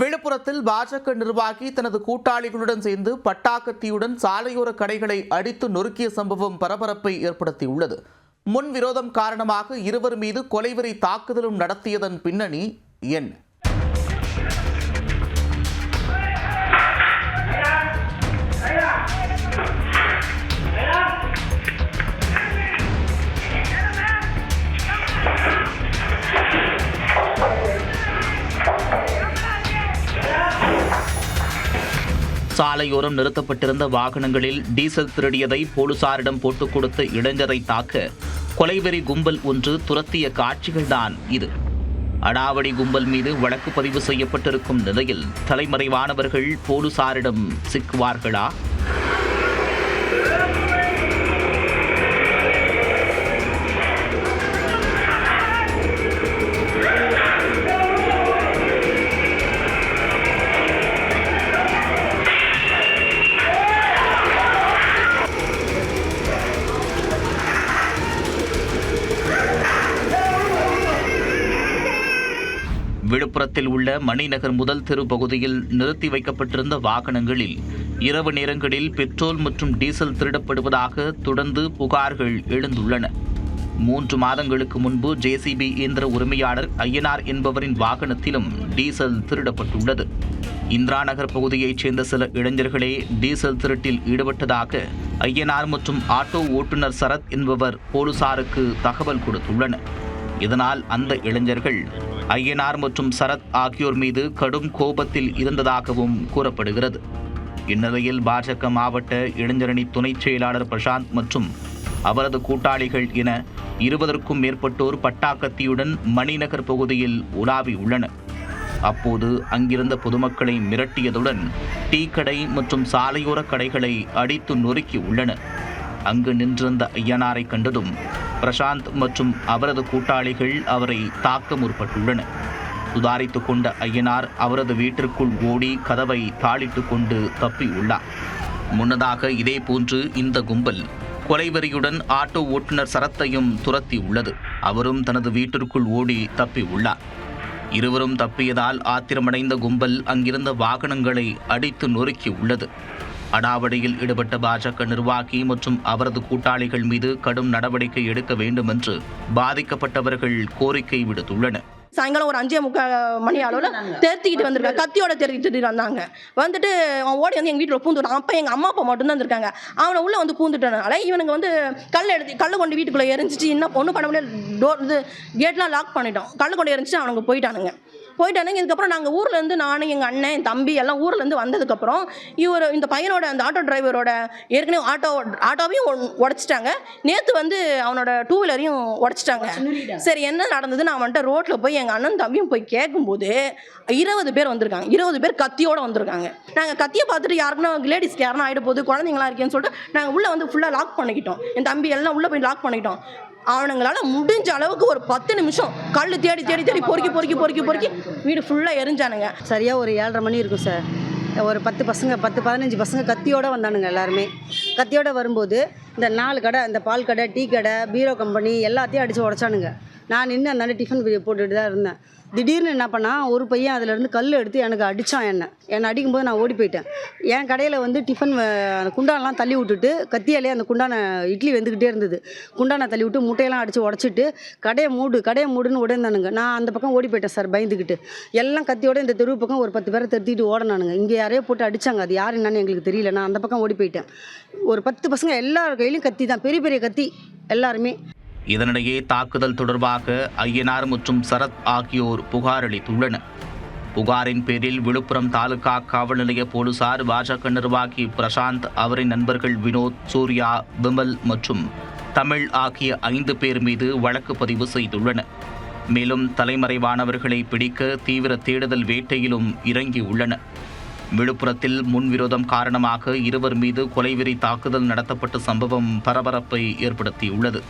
விழுப்புரத்தில் பாஜக நிர்வாகி தனது கூட்டாளிகளுடன் சேர்ந்து பட்டாக்கத்தியுடன் சாலையோர கடைகளை அடித்து நொறுக்கிய சம்பவம் பரபரப்பை ஏற்படுத்தியுள்ளது. முன் விரோதம் காரணமாக இருவர் மீது கொலைவெறி தாக்குதலும் நடத்தியதன் பின்னணி என்ன சாலையோரம் நிறுத்தப்பட்டிருந்த வாகனங்களில் டீசல் திருடியதை போலீசாரிடம் போட்டுக் கொடுத்த இளைஞரை தாக்க கொலைவெறி கும்பல் ஒன்று துரத்திய காட்சிகள்தான் இது. அடாவடி கும்பல் மீது வழக்கு பதிவு செய்யப்பட்டிருக்கும் நிலையில் தலைமறைவானவர்கள் போலீசாரிடம் சிக்குவார்களா? விழுப்புரத்தில் உள்ள மணிநகர் முதல் தெரு பகுதியில் நிறுத்தி வைக்கப்பட்டிருந்த வாகனங்களில் இரவு நேரங்களில் பெட்ரோல் மற்றும் டீசல் திருடப்படுவதாக தொடர்ந்து புகார்கள் எழுந்துள்ளன. மூன்று மாதங்களுக்கு முன்பு ஜேசிபி இயந்திர உரிமையாளர் ஐயனார் என்பவரின் வாகனத்திலும் டீசல் திருடப்பட்டுள்ளது. இந்திரா நகர் பகுதியைச் சேர்ந்த சில இளைஞர்களே டீசல் திருட்டில் ஈடுபட்டதாக ஐயனார் மற்றும் ஆட்டோ ஓட்டுநர் சரத் என்பவர் போலீசாருக்கு தகவல் கொடுத்துள்ளனர். இதனால் அந்த இளைஞர்கள் ஐயனார் மற்றும் சரத் ஆகியோர் மீது கடும் கோபத்தில் இருந்ததாகவும் கூறப்படுகிறது. இந்நிலையில் பாஜக மாவட்ட இளைஞரணி துணைச் செயலாளர் பிரசாந்த் மற்றும் அவரது கூட்டாளிகள் என இருபதற்கும் மேற்பட்டோர் பட்டாக்கத்தியுடன் மணிநகர் பகுதியில் உலாவி உள்ளனர். அப்போது அங்கிருந்த பொதுமக்களை மிரட்டியதுடன் டீ கடை மற்றும் சாலையோர கடைகளை அடித்து நொறுக்கி உள்ளனர். அங்கு நின்றிருந்த ஐயனாரை கண்டதும் பிரசாந்த் மற்றும் அவரது கூட்டாளிகள் அவரை தாக்க முற்பட்டுள்ளனர் சுதாரித்துக் கொண்ட ஐயனார் அவரது வீட்டிற்குள் ஓடி கதவை தாளிட்டு கொண்டு தப்பியுள்ளார். முன்னதாக இதேபோன்று இந்த கும்பல் கொலைவெறியுடன் ஆட்டோ ஓட்டுநர் சரத்தையும் துரத்தி உள்ளது. அவரும் தனது வீட்டிற்குள் ஓடி தப்பி உள்ளார் இருவரும் தப்பியதால் ஆத்திரமடைந்த கும்பல் அங்கிருந்த வாகனங்களை அடித்து நொறுக்கி உள்ளது. அடாவடியில் ஈடுபட்ட பாஜக நிர்வாகி மற்றும் அவரது கூட்டாளிகள் மீது கடும் நடவடிக்கை எடுக்க வேண்டும் என்று பாதிக்கப்பட்டவர்கள் கோரிக்கை விடுத்துள்ளனர். சாயங்காலம் ஒரு அஞ்சே முக்கால் மணி அளவில் தேர்த்திக்கிட்டு வந்திருக்காங்க. கத்தியோட தெருத்திட்டு வந்தாங்க. வந்துட்டு அவன் ஓடி வந்து எங்கள் வீட்டில் பூந்துட்டான் அப்போ எங்கள் அம்மா அப்பா மட்டும்தான் இருந்திருக்காங்க அவனை உள்ளே வந்து பூந்துட்டனால இவனுங்க வந்து கல் எடுத்து கல் கொண்டு வீட்டுக்குள்ளே எரிஞ்சிச்சு. என்ன பொண்ணு பண்ண முடியாது டோர் இது கேட்லாம் லாக் பண்ணிட்டோம். கல் கொண்டு எரிஞ்சிச்சு அவனுங்க போயிட்டானுங்க. போயிட்டானுங்க. இதுக்கப்புறம் நாங்கள் ஊர்லேருந்து நானும் எங்கள் அண்ணன் என் தம்பி எல்லாம் ஊர்லேருந்து வந்ததுக்கப்புறம் இவர் இந்த பையனோட அந்த ஆட்டோ டிரைவரோட ஏற்கனவே ஆட்டோ ஆட்டோவையும் உடச்சிட்டாங்க நேற்று வந்து அவனோட டூ வீலரையும் உடச்சிட்டாங்க சரி என்ன நடந்தது? நான் வந்துட்டு ரோட்டில் போய் எங்கள் அண்ணன் தம்பியும் போய் கேட்கும்போது இருபது பேர் வந்திருக்காங்க. இருபது பேர் கத்தியோட வந்திருக்காங்க. நாங்கள் கத்தியை பார்த்துட்டு யாருக்குன்னா லேடிஸ்க்கு யாருன்னா ஆகிட போகுது குழந்தைங்களா இருக்கேன்னு சொல்லிட்டு நாங்கள் உள்ளே வந்து ஃபுல்லாக லாக் பண்ணிக்கிட்டோம். என் தம்பி எல்லாம் உள்ளே போய் லாக் பண்ணிக்கிட்டோம். அவனுங்களால முடிஞ்ச அளவுக்கு ஒரு பத்து நிமிஷம் கல் தேடி தேடி தேடி பொறுக்கி பொறுக்கி பொறுக்கி பொறுக்கி வீடு ஃபுல்லாக எரிஞ்சானுங்க. சரியாக ஒரு ஏழரை மணி இருக்கும் சார் ஒரு பத்து பசங்க பத்து பதினஞ்சு பசங்க கத்தியோடு வந்தானுங்க எல்லாருமே. கத்தியோடு வரும்போது இந்த நாலு கடை இந்த பால் கடை டீ கடை பீரோ கம்பெனி எல்லாத்தையும் அடித்து உடச்சானுங்க. நான் நின்று அந்த டிஃபன் போட்டுகிட்டு தான் இருந்தேன். திடீர்னு என்ன பண்ணால் ஒரு பையன் அதுலேருந்து கல் எடுத்து எனக்கு அடித்தான் என்னை. என்னை அடிக்கும்போது நான் ஓடி போயிட்டேன். என் கடையில் வந்து டிஃபன் அந்த குண்டானெலாம் தள்ளி விட்டுட்டு கத்தியாலே அந்த குண்டான இட்லி வெந்துக்கிட்டே இருந்தது. குண்டானை தள்ளி விட்டு முட்டையெல்லாம் அடித்து உடச்சிட்டு கடையை மூடு கடையை மூடுன்னு உடந்தானுங்க. நான் அந்த பக்கம் ஓடி போயிட்டேன் சார் பயந்துக்கிட்டு எல்லாம் கத்தியோட இந்த தெருவு பக்கம் ஒரு பத்து பேரை திருத்திட்டு ஓடனானுங்க. இங்கே யாரையோ போட்டு அடித்தாங்க அது யார் என்னன்னு எங்களுக்கு தெரியல. நான் அந்த பக்கம் ஓடி போயிட்டேன். ஒரு பத்து பசங்க எல்லார் கையிலையும் கத்தி தான். பெரிய பெரிய கத்தி எல்லாருமே. இதனிடையே தாக்குதல் தொடர்பாக ஐயனார் மற்றும் சரத் ஆகியோர் புகார் அளித்துள்ளனர். புகாரின் பேரில் விழுப்புரம் தாலுகா காவல் நிலைய போலீசார் பாஜக நிர்வாகி பிரசாந்த் அவரின் நண்பர்கள் வினோத் சூர்யா விமல் மற்றும் தமிழ் ஆகிய ஐந்து பேர் மீது வழக்கு பதிவு செய்துள்ளனர். மேலும் தலைமறைவானவர்களை பிடிக்க தீவிர தேடுதல் வேட்டையிலும் இறங்கியுள்ளனர். விழுப்புரத்தில் முன்விரோதம் காரணமாக இருவர் மீது கொலைவெறி தாக்குதல் நடத்தப்பட்ட சம்பவம் பரபரப்பை ஏற்படுத்தியுள்ளது.